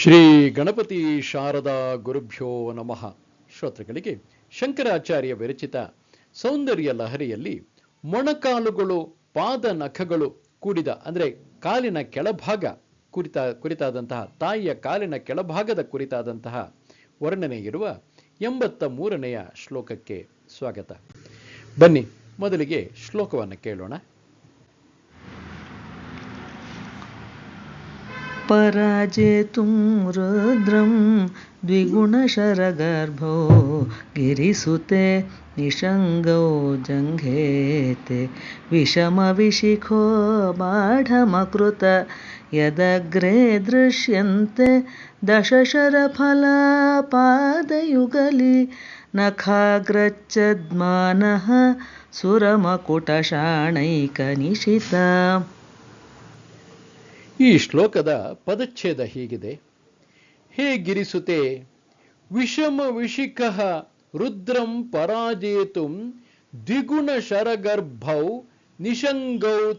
ಶ್ರೀ ಗಣಪತಿ ಶಾರದಾ ಗುರುಭ್ಯೋ ನಮಃ. ಶ್ರೋತೃಗಳಿಗೆ ಶಂಕರಾಚಾರ್ಯ ವಿರಚಿತ ಸೌಂದರ್ಯ ಲಹರಿಯಲ್ಲಿ ಮೊಣಕಾಲುಗಳು ಪಾದ ನಖಗಳು ಕೂಡಿದ, ಅಂದರೆ ಕಾಲಿನ ಕೆಳಭಾಗ ಕುರಿತ, ಕುರಿತಾದಂತಹ, ತಾಯಿಯ ಕಾಲಿನ ಕೆಳಭಾಗದ ಕುರಿತಾದಂತಹ ವರ್ಣನೆ ಇರುವ ಎಂಬತ್ತ ಮೂರನೆಯ ಶ್ಲೋಕಕ್ಕೆ ಸ್ವಾಗತ. ಬನ್ನಿ, ಮೊದಲಿಗೆ ಶ್ಲೋಕವನ್ನು ಕೇಳೋಣ. पराजेतुं रुद्रं द्विगुणशरगर्भो गिरिसुते निषङ्गौ जङ्घेते विषमविशिखो बाढमकृत यदग्रे दृश्यन्ते दशशरफलापादयुगली नखाग्रच्छद्मानः सुरमकुटशाणैकनिशिता ಈ ಶ್ಲೋಕದ ಪದಚ್ಛೇದ ಹೀಗಿದೆ. ಹೇ ಗಿರಿಸುತೆ, ವಿಷಮ ವಿಶಿಖ ರುದ್ರಂ ಪರಾಜೇತುಂ ದ್ವಿಗುಣ ಶರಗರ್ಭೌ ನಿಷಂಗೌ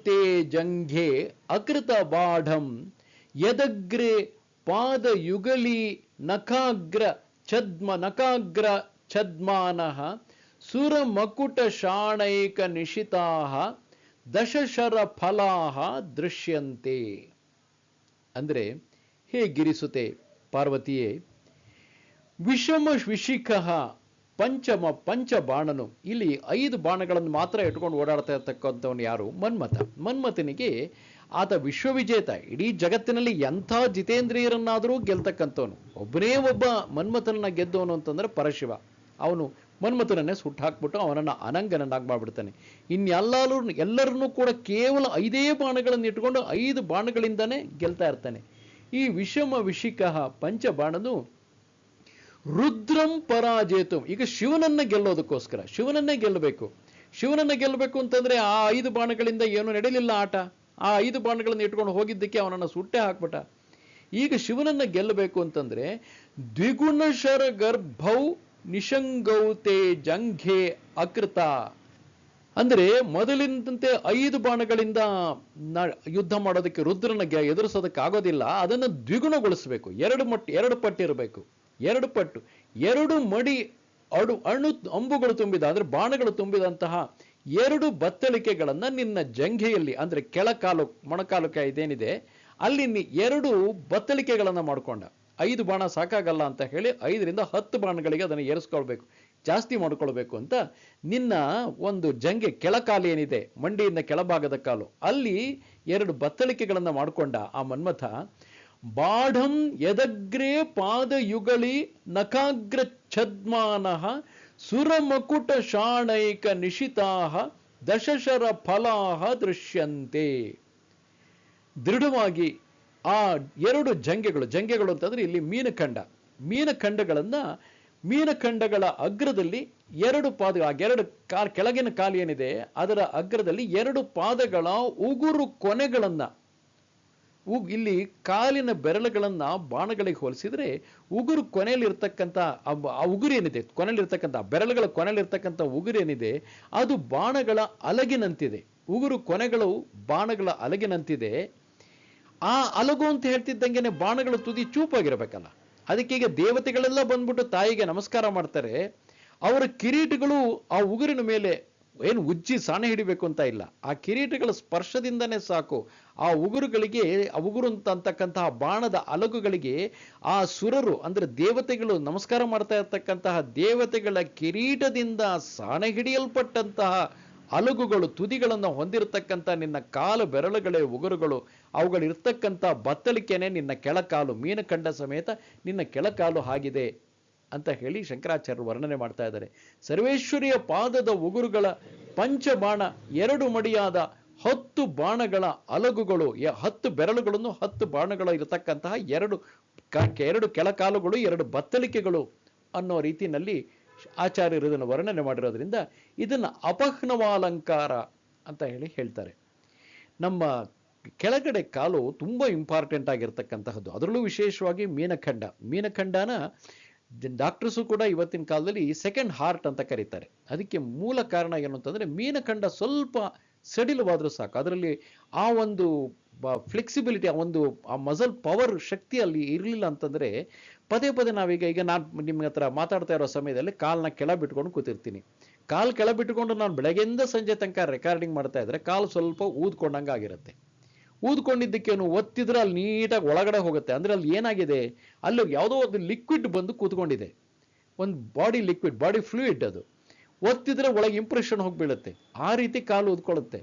ಜಂಘೆ ಅಕೃತ ಬಾಢಂ ಯದಗ್ರೆ ಪಾದಯುಗಲಿ ನಕಾಗ್ರ ಛದ್ಮ ನಕಾಗ್ರ ಛದ್ಮಾನಃ ಸುರಮಕುಟ ಶಾಣೈಕ ನಿಶಿತಾಹ ದಶಶರ ಫಲಾಹ ದೃಶ್ಯಂತೆ. ಅಂದರೆ, ಹೇ ಗಿರಿಸುತೆ, ಪಾರ್ವತಿಯೇ ವಿಷಮ ವಿಶಿಖ ಪಂಚಮ ಪಂಚ ಬಾಣನು ಇಲ್ಲಿ ಐದು ಬಾಣಗಳನ್ನು ಮಾತ್ರ ಇಟ್ಕೊಂಡು ಓಡಾಡ್ತಾ ಇರ್ತಕ್ಕಂಥವನು ಯಾರು? ಮನ್ಮಥ. ಮನ್ಮಥನಿಗೆ ಆತ ವಿಶ್ವವಿಜೇತ. ಇಡೀ ಜಗತ್ತಿನಲ್ಲಿ ಎಂಥ ಜಿತೇಂದ್ರಿಯರನ್ನಾದರೂ ಗೆಲ್ತಕ್ಕಂಥವನು. ಒಬ್ಬನೇ ಒಬ್ಬ ಮನ್ಮಥನನ್ನ ಗೆದ್ದವನು ಅಂತಂದ್ರೆ ಪರಶಿವ. ಅವನು ಮನ್ಮಥನನ್ನೇ ಸುಟ್ಟು ಹಾಕ್ಬಿಟ್ಟು ಅವನನ್ನು ಅನಂಗನನ್ನಾಗಿ ಮಾಡಿಬಿಡ್ತಾನೆ ಇನ್ನೆಲ್ಲರೂ ಎಲ್ಲರನ್ನೂ ಕೂಡ ಕೇವಲ ಐದೇ ಬಾಣಗಳನ್ನು ಇಟ್ಕೊಂಡು ಐದು ಬಾಣಗಳಿಂದನೇ ಗೆಲ್ತಾ ಇರ್ತಾನೆ. ಈ ವಿಷಮ ವಿಶಿಕ ಪಂಚಬಾಣನು ರುದ್ರಂ ಪರಾಜೇತು. ಈಗ ಶಿವನನ್ನ ಗೆಲ್ಲೋದಕ್ಕೋಸ್ಕರ, ಶಿವನನ್ನೇ ಗೆಲ್ಲಬೇಕು ಶಿವನನ್ನ ಗೆಲ್ಲಬೇಕು ಅಂತಂದ್ರೆ ಆ ಐದು ಬಾಣಗಳಿಂದ ಏನು ನಡೆಯಲಿಲ್ಲ ಆಟ. ಆ ಐದು ಬಾಣಗಳನ್ನು ಇಟ್ಕೊಂಡು ಹೋಗಿದ್ದಕ್ಕೆ ಅವನನ್ನು ಸುಟ್ಟೆ ಹಾಕ್ಬಿಟ್ಟ. ಈಗ ಶಿವನನ್ನ ಗೆಲ್ಲಬೇಕು ಅಂತಂದ್ರೆ ದ್ವಿಗುಣಶರ ಗರ್ಭೌ ನಿಶಂಗೌತೆ ಜಂಘೆ ಅಕೃತ. ಅಂದ್ರೆ ಮೊದಲಿನಂತೆ ಐದು ಬಾಣಗಳಿಂದ ಯುದ್ಧ ಮಾಡೋದಕ್ಕೆ ರುದ್ರನ ಎದುರಿಸೋದಕ್ಕೆ ಆಗೋದಿಲ್ಲ. ಅದನ್ನು ದ್ವಿಗುಣಗೊಳಿಸಬೇಕು. ಎರಡು ಮಟ್ಟು ಎರಡು ಪಟ್ಟು ಇರಬೇಕು. ಎರಡು ಪಟ್ಟು. ಎರಡು ಮಡಿ ಅಡು, ಅಣು ಅಂಬುಗಳು ತುಂಬಿದ, ಅಂದರೆ ಬಾಣಗಳು ತುಂಬಿದಂತಹ ಎರಡು ಬತ್ತಳಿಕೆಗಳನ್ನು ನಿನ್ನ ಜಂಘೆಯಲ್ಲಿ, ಅಂದ್ರೆ ಕೆಳಕಾಲು, ಮೊಣಕಾಲು ಇದೇನಿದೆ, ಅಲ್ಲಿ ಎರಡು ಬತ್ತಳಿಕೆಗಳನ್ನು ಮಾಡ್ಕೊಂಡ. ಐದು ಬಾಣ ಸಾಕಾಗಲ್ಲ ಅಂತ ಹೇಳಿ ಐದರಿಂದ ಹತ್ತು ಬಾಣಗಳಿಗೆ ಅದನ್ನು ಏರಿಸ್ಕೊಳ್ಬೇಕು. ಜಾಸ್ತಿ ಮಾಡ್ಕೊಳ್ಬೇಕು ಅಂತ ನಿನ್ನ ಒಂದು ಜಂಗೆ ಕೆಳಕಾಲು ಏನಿದೆ, ಮಂಡಿಯಿಂದ ಕೆಳಭಾಗದ ಕಾಲು, ಅಲ್ಲಿ ಎರಡು ಬತ್ತಳಿಕೆಗಳನ್ನು ಮಾಡಿಕೊಂಡ ಆ ಮನ್ಮಥ, ಬಾಢಂ ಯದಗ್ರೇ ಪಾದಯುಗಳಿ ನಕಾಗ್ರ ಛದ್ಮಾನಃ ಸುರಮಕುಟ ಶಾಣೈಕ ನಿಶಿತಾಹ ದಶಶರ ಫಲಾಹ ದೃಶ್ಯಂತೆ. ದೃಢವಾಗಿ ಆ ಎರಡು ಜಂಗೆಗಳು ಜಂಗೆಗಳು ಅಂತಂದ್ರೆ ಇಲ್ಲಿ ಮೀನಖಂಡ ಮೀನಖಂಡಗಳನ್ನ ಮೀನಖಂಡಗಳ ಅಗ್ರದಲ್ಲಿ ಎರಡು ಪಾದ ಎರಡು ಕಾ, ಕೆಳಗಿನ ಕಾಲು ಏನಿದೆ, ಅದರ ಅಗ್ರದಲ್ಲಿ ಎರಡು ಪಾದಗಳ ಉಗುರು ಕೊನೆಗಳನ್ನ ಇಲ್ಲಿ ಕಾಲಿನ ಬೆರಳುಗಳನ್ನ ಬಾಣಗಳಿಗೆ ಹೋಲಿಸಿದ್ರೆ ಉಗುರು ಕೊನೆಯಲ್ಲಿರ್ತಕ್ಕಂಥ, ಆ ಉಗುರು ಏನಿದೆ, ಕೊನೆಯಲ್ಲಿರ್ತಕ್ಕಂಥ ಬೆರಳುಗಳ ಕೊನೆಯಲ್ಲಿರ್ತಕ್ಕಂಥ ಉಗುರು ಏನಿದೆ, ಅದು ಬಾಣಗಳ ಅಲಗಿನಂತಿದೆ. ಉಗುರು ಕೊನೆಗಳು ಬಾಣಗಳ ಅಲಗಿನಂತಿದೆ. ಆ ಅಲಗು ಅಂತ ಹೇಳ್ತಿದ್ದಂಗೆನೆ ಬಾಣಗಳ ತುದಿ ಚೂಪಾಗಿರ್ಬೇಕಲ್ಲ. ಅದಕ್ಕೆ ಈಗ ದೇವತೆಗಳೆಲ್ಲ ಬಂದ್ಬಿಟ್ಟು ತಾಯಿಗೆ ನಮಸ್ಕಾರ ಮಾಡ್ತಾರೆ. ಅವರ ಕಿರೀಟಗಳು ಆ ಉಗುರಿನ ಮೇಲೆ ಏನು ಉಜ್ಜಿ ಸಾಣೆ ಹಿಡಿಬೇಕು ಅಂತ ಇಲ್ಲ. ಆ ಕಿರೀಟಗಳ ಸ್ಪರ್ಶದಿಂದನೇ ಸಾಕು. ಆ ಉಗುರುಗಳಿಗೆ, ಆ ಉಗುರು ಅಂತಕ್ಕಂತಹ ಬಾಣದ ಅಲಗುಗಳಿಗೆ ಆ ಸುರರು ಅಂದ್ರೆ ದೇವತೆಗಳು ನಮಸ್ಕಾರ ಮಾಡ್ತಾ ಇರ್ತಕ್ಕಂತಹ ದೇವತೆಗಳ ಕಿರೀಟದಿಂದ ಸಾಣೆ ಹಿಡಿಯಲ್ಪಟ್ಟಂತಹ ಅಲಗುಗಳು, ತುದಿಗಳನ್ನು ಹೊಂದಿರತಕ್ಕಂಥ ನಿನ್ನ ಕಾಲು ಬೆರಳುಗಳೇ ಉಗುರುಗಳು. ಅವುಗಳಿರ್ತಕ್ಕಂಥ ಬತ್ತಳಿಕೆನೆ ನಿನ್ನ ಕೆಳಕಾಲು ಮೀನಖಂಡ ಸಮೇತ ನಿನ್ನ ಕೆಳಕಾಲು ಆಗಿದೆ ಅಂತ ಹೇಳಿ ಶಂಕರಾಚಾರ್ಯರು ವರ್ಣನೆ ಮಾಡ್ತಾ ಇದ್ದಾರೆ. ಸರ್ವೇಶ್ವರಿಯ ಪಾದದ ಉಗುರುಗಳ ಪಂಚಬಾಣ, ಎರಡು ಮಡಿಯಾದ ಹತ್ತು ಬಾಣಗಳ ಅಲಗುಗಳು ಹತ್ತು ಬೆರಳುಗಳನ್ನು ಹತ್ತು ಬಾಣಗಳು ಇರತಕ್ಕಂತಹ ಎರಡು ಎರಡು ಕೆಳಕಾಲುಗಳು, ಎರಡು ಬತ್ತಲಿಕೆಗಳು ಅನ್ನೋ ರೀತಿಯಲ್ಲಿ ಆಚಾರ್ಯರು ಇದನ್ನು ವರ್ಣನೆ ಮಾಡಿರೋದ್ರಿಂದ ಇದನ್ನು ಅಪಹ್ನವಾಲಂಕಾರ ಅಂತ ಹೇಳಿ ಹೇಳ್ತಾರೆ. ನಮ್ಮ ಕೆಳಗಡೆ ಕಾಲು ತುಂಬ ಇಂಪಾರ್ಟೆಂಟ್ ಆಗಿರ್ತಕ್ಕಂತಹದ್ದು. ಅದರಲ್ಲೂ ವಿಶೇಷವಾಗಿ ಮೀನಖಂಡ. ಮೀನಖಂಡನ ಡಾಕ್ಟರ್ಸು ಕೂಡ ಇವತ್ತಿನ ಕಾಲದಲ್ಲಿ ಸೆಕೆಂಡ್ ಹಾರ್ಟ್ ಅಂತ ಕರೀತಾರೆ. ಅದಕ್ಕೆ ಮೂಲ ಕಾರಣ ಏನು ಅಂತಂದರೆ ಮೀನಖಂಡ ಸ್ವಲ್ಪ ಸಡಿಲವಾದರೂ ಸಾಕು. ಅದರಲ್ಲಿ ಆ ಒಂದು ಫ್ಲೆಕ್ಸಿಬಿಲಿಟಿ ಆ ಒಂದು, ಆ ಮಸಲ್ ಪವರ್ ಶಕ್ತಿ ಅಲ್ಲಿ ಇರಲಿಲ್ಲ ಅಂತಂದ್ರೆ ಪದೇ ಪದೇ ನಾವೀಗ, ಈಗ ನಾನು ನಿಮ್ಮ ಹತ್ರ ಮಾತಾಡ್ತಾ ಇರೋ ಸಮಯದಲ್ಲಿ ಕಾಲನ್ನ ಕೆಳ ಬಿಟ್ಕೊಂಡು ಕೂತಿರ್ತೀನಿ. ಕಾಲು ಕೆಳ ಬಿಟ್ಕೊಂಡು ನಾನು ಬೆಳಗ್ಗೆಯಿಂದ ಸಂಜೆ ತನಕ ರೆಕಾರ್ಡಿಂಗ್ ಮಾಡ್ತಾ ಇದ್ರೆ ಕಾಲು ಸ್ವಲ್ಪ ಊದ್ಕೊಂಡಂಗೆ ಆಗಿರುತ್ತೆ ಊದ್ಕೊಂಡಿದ್ದಕ್ಕೇನು ಒತ್ತಿದ್ರೆ ಅಲ್ಲಿ ನೀಟಾಗಿ ಒಳಗಡೆ ಹೋಗುತ್ತೆ. ಅಂದರೆ ಅಲ್ಲಿ ಏನಾಗಿದೆ? ಅಲ್ಲಿ ಯಾವುದೋ ಒಂದು ಲಿಕ್ವಿಡ್ ಬಂದು ಕೂತ್ಕೊಂಡಿದೆ. ಒಂದು ಬಾಡಿ ಲಿಕ್ವಿಡ್ ಬಾಡಿ ಫ್ಲೂಯಿಡ್ ಅದು. ಒತ್ತಿದ್ರೆ ಒಳಗೆ ಇಂಪ್ರೆಷನ್ ಹೋಗಿಬಿಡುತ್ತೆ. ಆ ರೀತಿ ಕಾಲು ಊದ್ಕೊಳ್ಳುತ್ತೆ.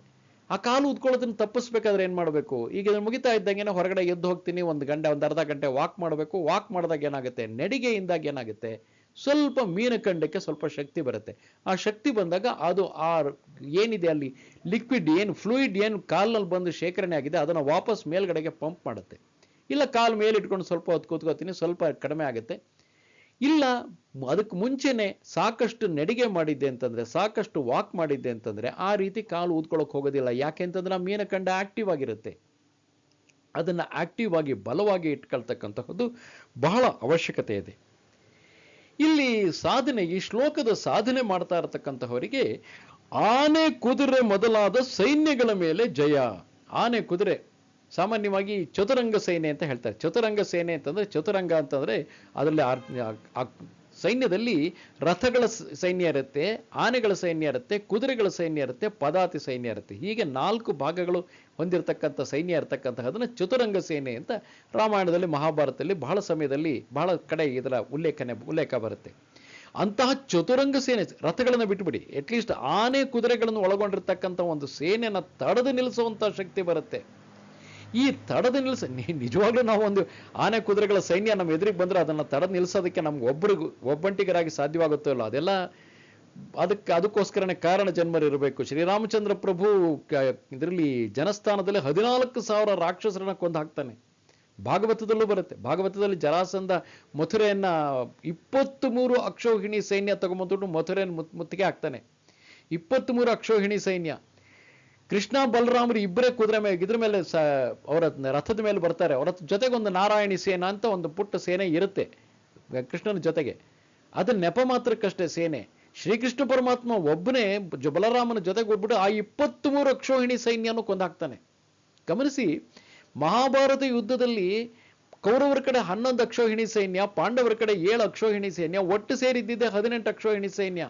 ಆ ಕಾಲು ಉದ್ಕೊಳ್ಳೋದನ್ನ ತಪ್ಪಿಸ್ಬೇಕಾದ್ರೆ ಏನ್ ಮಾಡಬೇಕು? ಈಗ ಇದನ್ನ ಮುಗಿತಾ ಇದ್ದಂಗೆ ಹೊರಗಡೆ ಎದ್ದು ಹೋಗ್ತೀನಿ, ಒಂದು ಗಂಟೆ, ಒಂದು ಅರ್ಧ ಗಂಟೆ ವಾಕ್ ಮಾಡಬೇಕು. ವಾಕ್ ಮಾಡಿದಾಗ ಏನಾಗುತ್ತೆ? ನಡಿಗೆಯಿಂದಾಗ ಏನಾಗುತ್ತೆ? ಸ್ವಲ್ಪ ಮೀನಖಂಡಕ್ಕೆ ಸ್ವಲ್ಪ ಶಕ್ತಿ ಬರುತ್ತೆ. ಆ ಶಕ್ತಿ ಬಂದಾಗ ಅದು ಆ ಏನಿದೆ ಅಲ್ಲಿ? ಲಿಕ್ವಿಡ್ ಏನು ಫ್ಲೂಯಿಡ್ ಏನು ಕಾಲ್ನಲ್ಲಿ ಬಂದು ಶೇಖರಣೆ ಆಗಿದೆ, ಅದನ್ನು ವಾಪಸ್ ಮೇಲ್ಗಡೆಗೆ ಪಂಪ್ ಮಾಡುತ್ತೆ. ಇಲ್ಲ ಕಾಲ್ ಮೇಲಿಟ್ಕೊಂಡು ಸ್ವಲ್ಪ ಹೊತ್ತು ಕೂತ್ಕೋತೀನಿ, ಸ್ವಲ್ಪ ಕಡಿಮೆ ಆಗುತ್ತೆ. ಇಲ್ಲ, ಅದಕ್ಕೆ ಮುಂಚೆನೆ ಸಾಕಷ್ಟು ನಡಿಗೆ ಮಾಡಿದ್ದೆ ಅಂತಂದ್ರೆ, ಸಾಕಷ್ಟು ವಾಕ್ ಮಾಡಿದ್ದೆ ಅಂತಂದ್ರೆ, ಆ ರೀತಿ ಕಾಲು ಊದ್ಕೊಳಕ್ ಹೋಗೋದಿಲ್ಲ. ಯಾಕೆ ಅಂತಂದ್ರೆ ಮೀನ ಕಂಡ ಆಕ್ಟಿವ್ ಆಗಿರುತ್ತೆ. ಅದನ್ನ ಆಕ್ಟಿವ್ ಆಗಿ, ಬಲವಾಗಿ ಇಟ್ಕೊಳ್ತಕ್ಕಂತಹದ್ದು ಬಹಳ ಅವಶ್ಯಕತೆ ಇದೆ. ಇಲ್ಲಿ ಸಾಧನೆ, ಈ ಶ್ಲೋಕದ ಸಾಧನೆ ಮಾಡ್ತಾ ಇರತಕ್ಕಂತಹವರಿಗೆ ಆನೆ ಕುದುರೆ ಮೊದಲಾದ ಸೈನ್ಯಗಳ ಮೇಲೆ ಜಯ. ಆನೆ ಕುದುರೆ ಸಾಮಾನ್ಯವಾಗಿ ಚತುರಂಗ ಸೇನೆ ಅಂತ ಹೇಳ್ತಾರೆ. ಚತುರಂಗ ಸೇನೆ ಅಂತಂದ್ರೆ ಚತುರಂಗ ಅಂತಂದ್ರೆ ಅದರಲ್ಲಿ ಸೈನ್ಯದಲ್ಲಿ ರಥಗಳ ಸೈನ್ಯ ಇರುತ್ತೆ, ಆನೆಗಳ ಸೈನ್ಯ ಇರುತ್ತೆ, ಕುದುರೆಗಳ ಸೈನ್ಯ ಇರುತ್ತೆ, ಪದಾತಿ ಸೈನ್ಯ ಇರುತ್ತೆ. ಹೀಗೆ ನಾಲ್ಕು ಭಾಗಗಳು ಹೊಂದಿರತಕ್ಕಂಥ ಸೈನ್ಯ ಇರತಕ್ಕಂತಹದನ್ನ ಚತುರಂಗ ಸೇನೆ ಅಂತ ರಾಮಾಯಣದಲ್ಲಿ, ಮಹಾಭಾರತದಲ್ಲಿ ಬಹಳ ಸಮಯದಲ್ಲಿ ಬಹಳ ಕಡೆ ಇದರ ಉಲ್ಲೇಖನೆ, ಉಲ್ಲೇಖ ಬರುತ್ತೆ. ಅಂತಹ ಚತುರಂಗ ಸೇನೆ ರಥಗಳನ್ನು ಬಿಟ್ಬಿಡಿ. ಅಟ್ಲೀಸ್ಟ್ ಆನೆ, ಕುದುರೆಗಳನ್ನು ಒಳಗೊಂಡಿರ್ತಕ್ಕಂಥ ಒಂದು ಸೇನೆಯನ್ನು ತಡೆದು ನಿಲ್ಲಿಸುವಂತ ಶಕ್ತಿ ಬರುತ್ತೆ. ಈ ತಡೆದು ನಿಲ್ಲಿಸ ನಿಜವಾಗ್ಲೂ ನಾವು ಒಂದು ಆನೆ ಕುದುರೆಗಳ ಸೈನ್ಯ ನಮ್ಮ ಎದುರಿಗೆ ಬಂದರೆ ಅದನ್ನ ತಡೆದು ನಿಲ್ಲಿಸೋದಕ್ಕೆ ನಮ್ಗೆ ಒಬ್ಬರಿಗೂ ಒಬ್ಬಂಟಿಗರಾಗಿ ಸಾಧ್ಯವಾಗುತ್ತೋ ಇಲ್ಲ? ಅದೆಲ್ಲ ಅದಕ್ಕೆ, ಅದಕ್ಕೋಸ್ಕರನೇ ಕಾರಣ ಜನ್ಮರಿರಬೇಕು ಶ್ರೀರಾಮಚಂದ್ರ ಪ್ರಭು ಇದರಲ್ಲಿ ಜನಸ್ಥಾನದಲ್ಲಿ ಹದಿನಾಲ್ಕು ಸಾವಿರ ರಾಕ್ಷಸರನ್ನ ಕೊಂದು ಹಾಕ್ತಾನೆ. ಭಾಗವತದಲ್ಲೂ ಬರುತ್ತೆ. ಭಾಗವತದಲ್ಲಿ ಜರಾಸಂಧ ಮಥುರೆಯನ್ನ ಇಪ್ಪತ್ತ್ ಮೂರು ಅಕ್ಷೋಹಿಣಿ ಸೈನ್ಯ ತಗೊಂಬಂದ್ಬಿಟ್ಟು ಮಥುರೆಯನ್ನು ಮುತ್- ಮುತ್ತಿಗೆ ಹಾಕ್ತಾನೆ. ಇಪ್ಪತ್ತ್ ಮೂರು ಅಕ್ಷೋಹಿಣಿ ಸೈನ್ಯ. ಕೃಷ್ಣ ಬಲರಾಮರು ಇಬ್ಬರೇ ಕುದುರೆ ಮೇಲೆ ಇದ್ರ ಮೇಲೆ ಅವರ ರಥದ ಮೇಲೆ ಬರ್ತಾರೆ. ಅವರ ಜೊತೆಗೆ ಒಂದು ನಾರಾಯಣಿ ಸೇನಾ ಅಂತ ಒಂದು ಪುಟ್ಟ ಸೇನೆ ಇರುತ್ತೆ. ಕೃಷ್ಣನ ಜೊತೆಗೆ. ಅದು ನೆಪ ಮಾತ್ರಕ್ಕಷ್ಟೇ ಸೇನೆ. ಶ್ರೀಕೃಷ್ಣ ಪರಮಾತ್ಮ ಒಬ್ಬನೇ ಬಲರಾಮನ ಜೊತೆಗೆ ಹೋಗ್ಬಿಟ್ಟು ಆ ಇಪ್ಪತ್ತ್ ಮೂರು ಅಕ್ಷೋಹಿಣಿ ಸೈನ್ಯನೂ ಕೊಂದಾಕ್ತಾನೆ. ಗಮನಿಸಿ, ಮಹಾಭಾರತ ಯುದ್ಧದಲ್ಲಿ ಕೌರವರ ಕಡೆ ಹನ್ನೊಂದು ಅಕ್ಷೋಹಿಣಿ ಸೈನ್ಯ, ಪಾಂಡವರ ಕಡೆ ಏಳು ಅಕ್ಷೋಹಿಣಿ ಸೈನ್ಯ, ಒಟ್ಟು ಸೇರಿದ್ದಿದ್ದೆ ಹದಿನೆಂಟು ಅಕ್ಷೋಹಿಣಿ ಸೈನ್ಯ.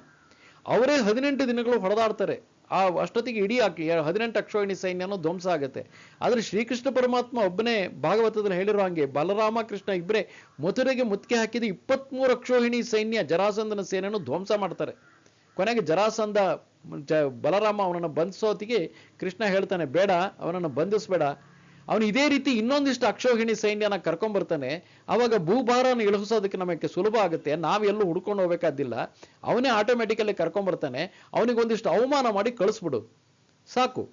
ಅವರೇ ಹದಿನೆಂಟು ದಿನಗಳು ಹೊಡೆದಾಡ್ತಾರೆ. ಆ ಅಷ್ಟೊತ್ತಿಗೆ ಇಡೀ ಆಕೆ ಹದಿನೆಂಟು ಅಕ್ಷೋಹಿಣಿ ಸೈನ್ಯನೂ ಧ್ವಂಸ ಆಗುತ್ತೆ. ಆದ್ರೆ ಶ್ರೀಕೃಷ್ಣ ಪರಮಾತ್ಮ ಒಬ್ಬನೇ ಭಾಗವತದಲ್ಲಿ ಹೇಳಿರೋ ಹಂಗೆ, ಬಲರಾಮ ಕೃಷ್ಣ ಇಬ್ಬರೇ ಮಥುರೆಗೆ ಮುತ್ತಿಗೆ ಹಾಕಿದ ಇಪ್ಪತ್ಮೂರು ಅಕ್ಷೋಹಿಣಿ ಸೈನ್ಯ ಜರಾಸಂಧನ ಸೇನೆಯನ್ನು ಧ್ವಂಸ ಮಾಡ್ತಾರೆ. ಕೊನೆಗೆ ಜರಾಸಂಧ ಬಲರಾಮ ಅವನನ್ನು ಬಂಧಿಸೋತಿಗೆ ಕೃಷ್ಣ ಹೇಳ್ತಾನೆ, ಬೇಡ, ಅವನನ್ನು ಬಂಧಿಸ್ಬೇಡ ಅವನು ಇದೇ ರೀತಿ ಇನ್ನೊಂದಿಷ್ಟು ಅಕ್ಷೋಹಿಣಿ ಸೈನ್ಯನ ಕರ್ಕೊಂಡ್ಬರ್ತಾನೆ ಅವಾಗ ಭೂಭಾರನ ಇಳಿಸೋದಕ್ಕೆ ನಮಗೆ ಸುಲಭ ಆಗುತ್ತೆ. ನಾವೆಲ್ಲೂ ಹುಡ್ಕೊಂಡು ಹೋಗ್ಬೇಕಾದಿಲ್ಲ. ಅವನೇ ಆಟೋಮೆಟಿಕಲಿ ಕರ್ಕೊಂಡ್ಬರ್ತಾನೆ ಅವನಿಗೊಂದಿಷ್ಟು ಅವಮಾನ ಮಾಡಿ ಕಳಿಸ್ಬಿಡು. ಸಾಕು.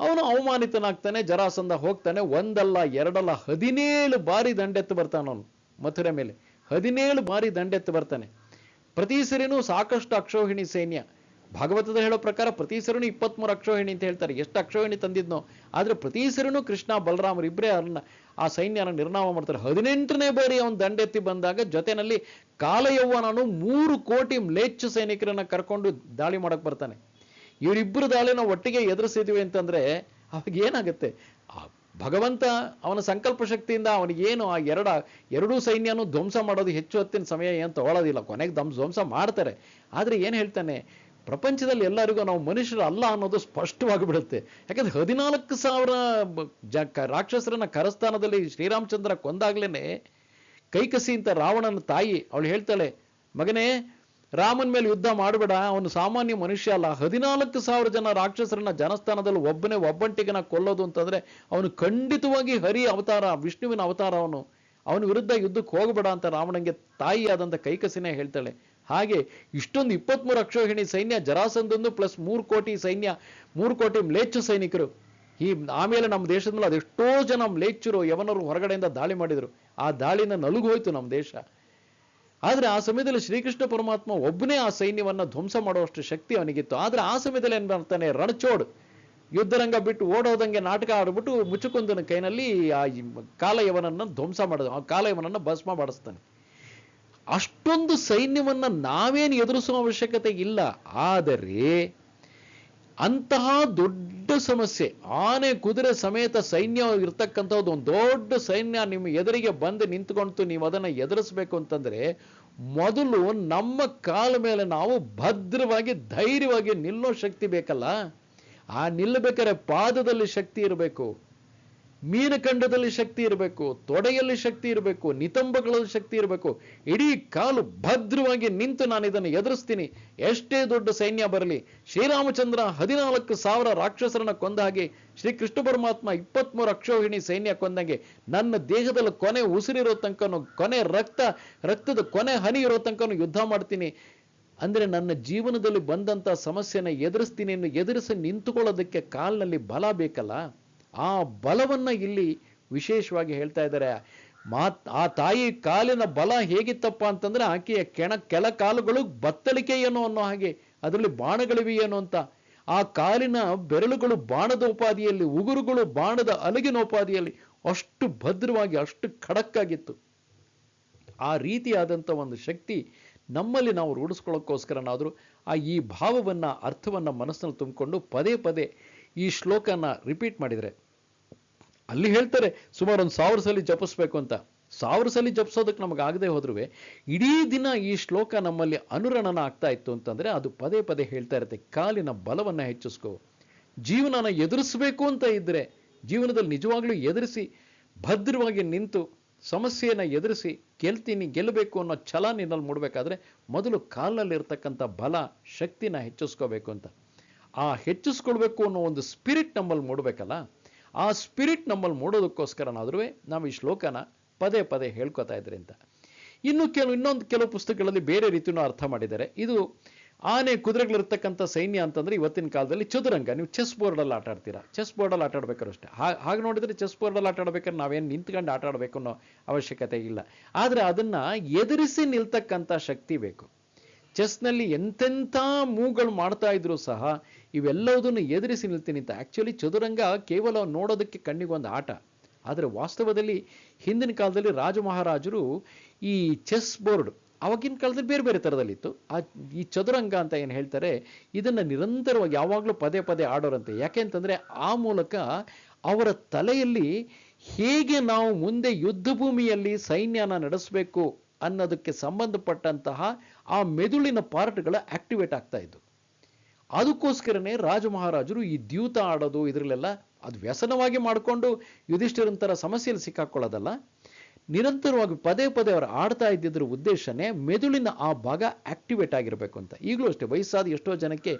ಅವನು ಅವಮಾನಿತನಾಗ್ತಾನೆ ಜರಾಸಂದ ಹೋಗ್ತಾನೆ. ಒಂದಲ್ಲ, ಎರಡಲ್ಲ, ಹದಿನೇಳು ಬಾರಿ ದಂಡೆತ್ತು ಬರ್ತಾನೆ ಅವನು, ಮಥುರೆ ಮೇಲೆ. ಹದಿನೇಳು ಬಾರಿ ದಂಡೆತ್ತು ಬರ್ತಾನೆ. ಪ್ರತಿ ಸರಿನೂ ಸಾಕಷ್ಟು ಅಕ್ಷೋಹಿಣಿ ಸೈನ್ಯ. ಭಾಗವತದ ಹೇಳೋ ಪ್ರಕಾರ ಪ್ರತಿ ಸರಿನೂ ಇಪ್ಪತ್ಮೂರು ಅಕ್ಷೋಹಿಣಿ ಅಂತ ಹೇಳ್ತಾರೆ. ಎಷ್ಟು ಅಕ್ಷೋಹಿಣಿ ತಂದಿದ್ನೋ. ಆದರೆ ಪ್ರತಿ ಕೃಷ್ಣ, ಬಲರಾಮರು ಇಬ್ಬರೇ ಅವ್ರನ್ನ ಆ ಸೈನ್ಯನ ನಿರ್ನಾಮ ಮಾಡ್ತಾರೆ. ಹದಿನೆಂಟನೇ ಬಾರಿ ಅವನು ದಂಡೆತ್ತಿ ಬಂದಾಗ ಜೊತೆನಲ್ಲಿ ಕಾಲಯೌವನನು ಮೂರು ಕೋಟಿ ಮ್ಲೇಚ್ಛ ಸೈನಿಕರನ್ನ ಕರ್ಕೊಂಡು ದಾಳಿ ಮಾಡಕ್ ಬರ್ತಾನೆ. ಇವರಿಬ್ಬರು ದಾಳಿನ ಒಟ್ಟಿಗೆ ಎದುರಿಸಿದ್ವಿ ಅಂತಂದ್ರೆ ಅವಾಗ ಏನಾಗುತ್ತೆ? ಭಗವಂತ ಅವನ ಸಂಕಲ್ಪ ಶಕ್ತಿಯಿಂದ ಅವನಿಗೇನು ಆ ಎರಡ, ಎರಡೂ ಸೈನ್ಯನೂ ಧ್ವಂಸ ಮಾಡೋದು ಹೆಚ್ಚು ಹೊತ್ತಿನ ಸಮಯ ಏನು ತಗೊಳ್ಳೋದಿಲ್ಲ ಕೊನೆಗೆ ಧ್ವಂಸ ಮಾಡ್ತಾರೆ. ಆದರೆ ಏನು ಹೇಳ್ತಾನೆ? ಪ್ರಪಂಚದಲ್ಲಿ ಎಲ್ಲರಿಗೂ ನಾವು ಮನುಷ್ಯರು ಅಲ್ಲ ಅನ್ನೋದು ಸ್ಪಷ್ಟವಾಗಿ ಬಿಡುತ್ತೆ ಯಾಕಂದ್ರೆ ಹದಿನಾಲ್ಕು ಸಾವಿರ ಜ ರಾಕ್ಷಸರನ್ನ ಕರಸ್ಥಾನದಲ್ಲಿ ಶ್ರೀರಾಮಚಂದ್ರ ಕೊಂದಾಗ್ಲೇನೆ ಕೈಕಸಿ ಅಂತ ರಾವಣನ ತಾಯಿ ಅವಳು ಹೇಳ್ತಾಳೆ, ಮಗನೇ, ರಾಮನ ಮೇಲೆ ಯುದ್ಧ ಮಾಡಬೇಡ, ಅವನು ಸಾಮಾನ್ಯ ಮನುಷ್ಯ ಅಲ್ಲ. ಹದಿನಾಲ್ಕು ಸಾವಿರ ಜನ ರಾಕ್ಷಸರನ್ನ ಜನಸ್ಥಾನದಲ್ಲಿ ಒಬ್ಬನೇ ಒಬ್ಬಂಟಿಗನ ಕೊಲ್ಲೋದು ಅಂತಂದ್ರೆ ಅವನು ಖಂಡಿತವಾಗಿ ಹರಿ ಅವತಾರ, ವಿಷ್ಣುವಿನ ಅವತಾರ ಅವನು. ಅವನ ವಿರುದ್ಧ ಯುದ್ಧಕ್ಕೆ ಹೋಗಬೇಡ ಅಂತ ರಾವಣಂಗೆ ತಾಯಿಯಾದಂಥ ಕೈಕಸಿನೇ ಹೇಳ್ತಾಳೆ. ಹಾಗೆ ಇಷ್ಟೊಂದು ಇಪ್ಪತ್ಮೂರು ಅಕ್ಷೋಹಿಣಿ ಸೈನ್ಯ ಜರಾಸಂದೊಂದು ಪ್ಲಸ್ ಮೂರು ಕೋಟಿ ಸೈನ್ಯ, ಮೂರು ಕೋಟಿ ಮ್ಲೇಚ್ಛ ಸೈನಿಕರು. ಈ ಆಮೇಲೆ ನಮ್ಮ ದೇಶದ ಮೇಲೆ ಅದೆಷ್ಟೋ ಜನ ಮ್ಲೇಚ್ಛರು ಯವನರು ಹೊರಗಡೆಯಿಂದ ದಾಳಿ ಮಾಡಿದರು. ಆ ದಾಳಿನ ನಲುಗೋಯ್ತು ನಮ್ಮ ದೇಶ. ಆದರೆ ಆ ಸಮಯದಲ್ಲಿ ಶ್ರೀಕೃಷ್ಣ ಪರಮಾತ್ಮ ಒಬ್ಬನೇ ಆ ಸೈನ್ಯವನ್ನ ಧ್ವಂಸ ಮಾಡುವಷ್ಟು ಶಕ್ತಿ ಅವನಿಗಿತ್ತು. ಆದರೆ ಆ ಸಮಯದಲ್ಲಿ ಏನು ಮಾಡ್ತಾನೆ? ರಣಚೋಡ್ ಯುದ್ಧರಂಗ ಬಿಟ್ಟು ಓಡೋದಂಗೆ ನಾಟಕ ಆಡಿಬಿಟ್ಟು ಮುಚ್ಚುಕುಂದನ ಕೈನಲ್ಲಿ ಆ ಕಾಲಯವನನ್ನ ಧ್ವಂಸ ಮಾಡೋದು, ಆ ಕಾಲಯವನನ್ನ ಭಸ್ಮ ಮಾಡಿಸ್ತಾನೆ. ಅಷ್ಟೊಂದು ಸೈನ್ಯವನ್ನು ನಾವೇನು ಎದುರಿಸುವ ಅವಶ್ಯಕತೆ ಇಲ್ಲ. ಆದರೆ ಅಂತಹ ದೊಡ್ಡ ಸಮಸ್ಯೆ, ಆನೆ ಕುದುರೆ ಸಮೇತ ಸೈನ್ಯ ಇರ್ತಕ್ಕಂಥದ್ದು ಒಂದು ದೊಡ್ಡ ಸೈನ್ಯ ನಿಮ್ಮ ಎದುರಿಗೆ ಬಂದು ನಿಂತ್ಕೊಂತು ನೀವು ಅದನ್ನು ಎದುರಿಸ್ಬೇಕು ಅಂತಂದ್ರೆ ಮೊದಲು ನಮ್ಮ ಕಾಲ ಮೇಲೆ ನಾವು ಭದ್ರವಾಗಿ, ಧೈರ್ಯವಾಗಿ ನಿಲ್ಲೋ ಶಕ್ತಿ ಬೇಕಲ್ಲ? ಆ ನಿಲ್ಲಬೇಕಾದ್ರೆ ಪಾದದಲ್ಲಿ ಶಕ್ತಿ ಇರಬೇಕು. ಮೀನಖಂಡದಲ್ಲಿ ಶಕ್ತಿ ಇರಬೇಕು, ತೊಡೆಯಲ್ಲಿ ಶಕ್ತಿ ಇರಬೇಕು, ನಿತಂಬಗಳಲ್ಲಿ ಶಕ್ತಿ ಇರಬೇಕು. ಇಡೀ ಕಾಲು ಭದ್ರವಾಗಿ ನಿಂತು ನಾನು ಇದನ್ನು ಎದುರಿಸ್ತೀನಿ. ಎಷ್ಟೇ ದೊಡ್ಡ ಸೈನ್ಯ ಬರಲಿ, ಶ್ರೀರಾಮಚಂದ್ರ ಹದಿನಾಲ್ಕು ಸಾವಿರ ರಾಕ್ಷಸರನ್ನ ಕೊಂದ ಹಾಗೆ ಶ್ರೀ ಕೃಷ್ಣ ಪರಮಾತ್ಮ ಇಪ್ಪತ್ಮೂರು ಅಕ್ಷೋಹಿಣಿ ಸೈನ್ಯ ಕೊಂದಂಗೆ ನನ್ನ ದೇಹದಲ್ಲಿ ಕೊನೆ ಉಸಿರಿರೋ ತನಕನು, ಕೊನೆ ರಕ್ತ, ರಕ್ತದ ಕೊನೆ ಹನಿ ಇರೋ ತನಕನು ಯುದ್ಧ ಮಾಡ್ತೀನಿ. ಅಂದ್ರೆ ನನ್ನ ಜೀವನದಲ್ಲಿ ಬಂದಂತ ಸಮಸ್ಯೆನ ಎದುರಿಸ್ತೀನಿ, ಎದುರಿಸಿ ನಿಂತುಕೊಳ್ಳೋದಕ್ಕೆ ಕಾಲಿನಲ್ಲಿ ಬಲ ಬೇಕಲ್ಲ? ಆ ಬಲವನ್ನ ಇಲ್ಲಿ ವಿಶೇಷವಾಗಿ ಹೇಳ್ತಾ ಇದ್ದಾರೆ. ಮಾತ್, ಆ ತಾಯಿ ಕಾಲಿನ ಬಲ ಹೇಗಿತ್ತಪ್ಪ ಅಂತಂದ್ರೆ ಆಕೆಯ ಕೆಣ ಕೆಳ ಕಾಲುಗಳು ಬತ್ತಳಿಕೆ ಏನೋ ಅನ್ನೋ ಹಾಗೆ, ಅದರಲ್ಲಿ ಬಾಣಗಳಿವೆ ಏನು ಅಂತ. ಆ ಕಾಲಿನ ಬೆರಳುಗಳು ಬಾಣದ ಉಪಾದಿಯಲ್ಲಿ, ಉಗುರುಗಳು ಬಾಣದ ಅಲಗಿನ ಉಪಾದಿಯಲ್ಲಿ ಅಷ್ಟು ಭದ್ರವಾಗಿ, ಅಷ್ಟು ಖಡಕ್ಕಾಗಿತ್ತು. ಆ ರೀತಿಯಾದಂಥ ಒಂದು ಶಕ್ತಿ ನಮ್ಮಲ್ಲಿ ನಾವು ರೂಢಿಸ್ಕೊಳ್ಳೋಕ್ಕೋಸ್ಕರನಾದರೂ ಆ ಈ ಭಾವವನ್ನ, ಅರ್ಥವನ್ನು ಮನಸ್ಸಿನಲ್ಲಿ ತುಂಬಿಕೊಂಡು ಪದೇ ಪದೇ ಈ ಶ್ಲೋಕನ ರಿಪೀಟ್ ಮಾಡಿದರೆ, ಅಲ್ಲಿ ಹೇಳ್ತಾರೆ, ಸುಮಾರು ಒಂದು ಸಾವಿರ ಸಲ ಜಪಿಸ್ಬೇಕು ಅಂತ. ಸಾವಿರ ಸಲ ಜಪಿಸೋದಕ್ಕೆ ನಮಗೆ ಆಗದೆ ಹೋದ್ರೂ ಇಡೀ ದಿನ ಈ ಶ್ಲೋಕ ನಮ್ಮಲ್ಲಿ ಅನುರಣನ ಆಗ್ತಾ ಇತ್ತು ಅಂತಂದ್ರೆ, ಅದು ಪದೇ ಪದೇ ಹೇಳ್ತಾ ಇರುತ್ತೆ, ಕಾಲಿನ ಬಲವನ್ನ ಹೆಚ್ಚಿಸ್ಕೋ. ಜೀವನನ ಎದುರಿಸಬೇಕು ಅಂತ ಇದ್ರೆ, ಜೀವನದಲ್ಲಿ ನಿಜವಾಗ್ಲೂ ಎದುರಿಸಿ, ಭದ್ರವಾಗಿ ನಿಂತು, ಸಮಸ್ಯೆಯನ್ನು ಎದುರಿಸಿ, ಗೆಲ್ತೀನಿ, ಗೆಲ್ಲಬೇಕು ಅನ್ನೋ ಛಲ ನಿನ್ನಲ್ಲಿ ಮೂಡಬೇಕಾದ್ರೆ, ಮೊದಲು ಕಾಲಲ್ಲಿರ್ತಕ್ಕಂಥ ಬಲ, ಶಕ್ತಿನ ಹೆಚ್ಚಿಸ್ಕೋಬೇಕು ಅಂತ. ಆ ಹೆಚ್ಚಿಸ್ಕೊಳ್ಬೇಕು ಅನ್ನೋ ಒಂದು ಸ್ಪಿರಿಟ್ ನಮ್ಮಲ್ಲಿ ಮೂಡಬೇಕಲ್ಲ, ಆ ಸ್ಪಿರಿಟ್ ನಮ್ಮಲ್ಲಿ ಮೂಡೋದಕ್ಕೋಸ್ಕರನಾದ್ರೂ ನಾವು ಈ ಶ್ಲೋಕನ ಪದೇ ಪದೇ ಹೇಳ್ಕೊತಾ ಇದ್ರಿ ಅಂತ. ಇನ್ನು ಕೆಲವು ಇನ್ನೊಂದು ಕೆಲವು ಪುಸ್ತಕಗಳಲ್ಲಿ ಬೇರೆ ರೀತಿಯೂ ಅರ್ಥ ಮಾಡಿದ್ದಾರೆ. ಇದು ಆನೆ ಕುದುರೆಗಳಿರ್ತಕ್ಕಂಥ ಸೈನ್ಯ ಅಂತಂದ್ರೆ ಇವತ್ತಿನ ಕಾಲದಲ್ಲಿ ಚದುರಂಗ. ನೀವು ಚೆಸ್ ಬೋರ್ಡಲ್ಲಿ ಆಟ ಆಡ್ತೀರಾ? ಚೆಸ್ ಬೋರ್ಡಲ್ಲಿ ಆಟ ಆಡ್ಬೇಕಾದ್ರೆ ಅಷ್ಟೇ. ಹಾಗೆ ನೋಡಿದ್ರೆ ಚೆಸ್ ಬೋರ್ಡಲ್ಲಿ ಆಟ ಆಡ್ಬೇಕಾದ್ರೆ ನಾವೇನು ನಿಂತ್ಕೊಂಡು ಆಟ ಆಡಬೇಕು ಅನ್ನೋ ಅವಶ್ಯಕತೆ ಇಲ್ಲ. ಆದರೆ ಅದನ್ನ ಎದುರಿಸಿ ನಿಲ್ತಕ್ಕಂಥ ಶಕ್ತಿ ಬೇಕು. ಚೆಸ್ನಲ್ಲಿ ಎಂತೆಂಥ ಮೂಗಳು ಮಾಡ್ತಾ ಇದ್ರು ಸಹ ಇವೆಲ್ಲವುದನ್ನು ಎದುರಿಸಿ ನಿಲ್ತೀನಿ ಅಂತ ಆ್ಯಕ್ಚುಲಿ ಚದುರಂಗ ಕೇವಲ ನೋಡೋದಕ್ಕೆ ಕಣ್ಣಿಗೊಂದು ಆಟ. ಆದರೆ ವಾಸ್ತವದಲ್ಲಿ ಹಿಂದಿನ ಕಾಲದಲ್ಲಿ ರಾಜ ಮಹಾರಾಜರು ಈ ಚೆಸ್ ಬೋರ್ಡ್ ಅವಾಗಿನ ಕಾಲದಲ್ಲಿ ಬೇರೆ ಬೇರೆ ಥರದಲ್ಲಿತ್ತು. ಆ ಈ ಚದುರಂಗ ಅಂತ ಏನು ಹೇಳ್ತಾರೆ, ಇದನ್ನು ನಿರಂತರವಾಗಿ ಯಾವಾಗಲೂ ಪದೇ ಪದೇ ಆಡೋರಂತೆ. ಯಾಕೆ ಅಂತಂದ್ರೆ ಆ ಮೂಲಕ ಅವರ ತಲೆಯಲ್ಲಿ ಹೇಗೆ ನಾವು ಮುಂದೆ ಯುದ್ಧ ಭೂಮಿಯಲ್ಲಿ ಸೈನ್ಯನ ನಡೆಸಬೇಕು ಅನ್ನೋದಕ್ಕೆ ಸಂಬಂಧಪಟ್ಟಂತಹ ಆ ಮೆದುಳಿನ ಪಾರ್ಟ್ಗಳ ಆಕ್ಟಿವೇಟ್ ಆಗ್ತಾ ಇದ್ದು. ಅದಕ್ಕೋಸ್ಕರನೇ ರಾಜ ಮಹಾರಾಜರು ಈ ದ್ಯೂತ ಆಡೋದು ಇದರಲ್ಲೆಲ್ಲ ಅದು ವ್ಯಸನವಾಗಿ ಮಾಡಿಕೊಂಡು ಯುಧಿಷ್ಠಿರಂತರ ಸಮಸ್ಯೆಯಲ್ಲಿ ಸಿಕ್ಕಾಕೊಳ್ಳೋದಲ್ಲ. ನಿರಂತರವಾಗಿ ಪದೇ ಪದೇ ಅವರು ಆಡ್ತಾ ಇದ್ದಿದ್ರ ಉದ್ದೇಶನೇ ಮೆದುಳಿನ ಆ ಭಾಗ ಆಕ್ಟಿವೇಟ್ ಆಗಿರಬೇಕು ಅಂತ. ಈಗಲೂ ಅಷ್ಟೇ ವಯಸ್ಸಾದ ಎಷ್ಟೋ ಜನಕ್ಕೆ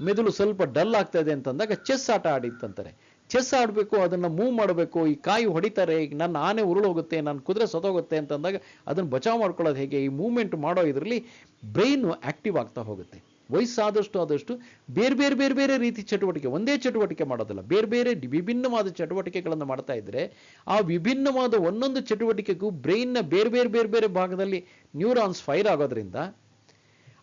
ಮೆದುಳು ಸ್ವಲ್ಪ ಡಲ್ ಆಗ್ತಾ ಇದೆ ಅಂತಂದಾಗ ಚೆಸ್ ಆಟ ಆಡಿತ್ತಂತಾರೆ ಚೆಸ್ ಆಡಬೇಕು, ಅದನ್ನು ಮೂವ್ ಮಾಡಬೇಕು, ಈ ಕಾಯಿ ಹೊಡಿತಾರೆ, ಈಗ ನನ್ನ ಆನೆ ಉರುಳೋಗುತ್ತೆ, ನನ್ನ ಕುದುರೆ ಸತೋಗುತ್ತೆ ಅಂತಂದಾಗ ಅದನ್ನು ಬಚಾವ್ ಮಾಡ್ಕೊಳ್ಳೋದು ಹೇಗೆ? ಈ ಮೂವ್ಮೆಂಟ್ ಮಾಡೋ ಇದರಲ್ಲಿ ಬ್ರೈನ್ ಆ್ಯಕ್ಟಿವ್ ಆಗ್ತಾ ಹೋಗುತ್ತೆ. ವಯಸ್ಸಾದಷ್ಟು ಆದಷ್ಟು ಬೇರೆ ಬೇರೆ ಬೇರೆ ಬೇರೆ ರೀತಿ ಚಟುವಟಿಕೆ, ಒಂದೇ ಚಟುವಟಿಕೆ ಮಾಡೋದಿಲ್ಲ, ಬೇರೆ ಬೇರೆ ವಿಭಿನ್ನವಾದ ಚಟುವಟಿಕೆಗಳನ್ನು ಮಾಡ್ತಾ ಇದ್ದರೆ ಆ ವಿಭಿನ್ನವಾದ ಒಂದೊಂದು ಚಟುವಟಿಕೆಗೂ ಬ್ರೈನ್ನ ಬೇರೆ ಬೇರೆ ಬೇರೆ ಬೇರೆ ಭಾಗದಲ್ಲಿ ನ್ಯೂರಾನ್ಸ್ ಫೈರ್ ಆಗೋದ್ರಿಂದ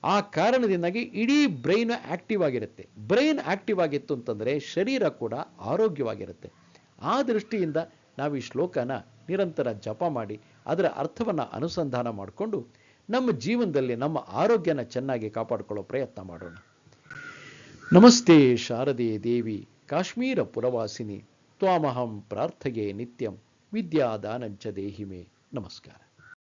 ಆ ಕಾರಣದಿಂದಾಗಿ ಇಡೀ ಬ್ರೈನ್ ಆಕ್ಟಿವ್ ಆಗಿರುತ್ತೆ. ಬ್ರೈನ್ ಆಕ್ಟಿವ್ ಆಗಿತ್ತು ಅಂತಂದರೆ ಶರೀರ ಕೂಡ ಆರೋಗ್ಯವಾಗಿರುತ್ತೆ. ಆ ದೃಷ್ಟಿಯಿಂದ ನಾವು ಈ ಶ್ಲೋಕನ ನಿರಂತರ ಜಪ ಮಾಡಿ, ಅದರ ಅರ್ಥವನ್ನ ಅನುಸಂಧಾನ ಮಾಡಿಕೊಂಡು ನಮ್ಮ ಜೀವನದಲ್ಲಿ ನಮ್ಮ ಆರೋಗ್ಯನ ಚೆನ್ನಾಗಿ ಕಾಪಾಡಿಕೊಳ್ಳೋ ಪ್ರಯತ್ನ ಮಾಡೋಣ. ನಮಸ್ತೆ ಶಾರದೆ ದೇವಿ, ಕಾಶ್ಮೀರ ಪುರವಾಸಿನಿ, ತ್ವಾಮಹಂ ಪ್ರಾರ್ಥಗೆ ನಿತ್ಯಂ, ವಿದ್ಯಾದಾನಂಚ ದೇಹಿಮೆ. ನಮಸ್ಕಾರ.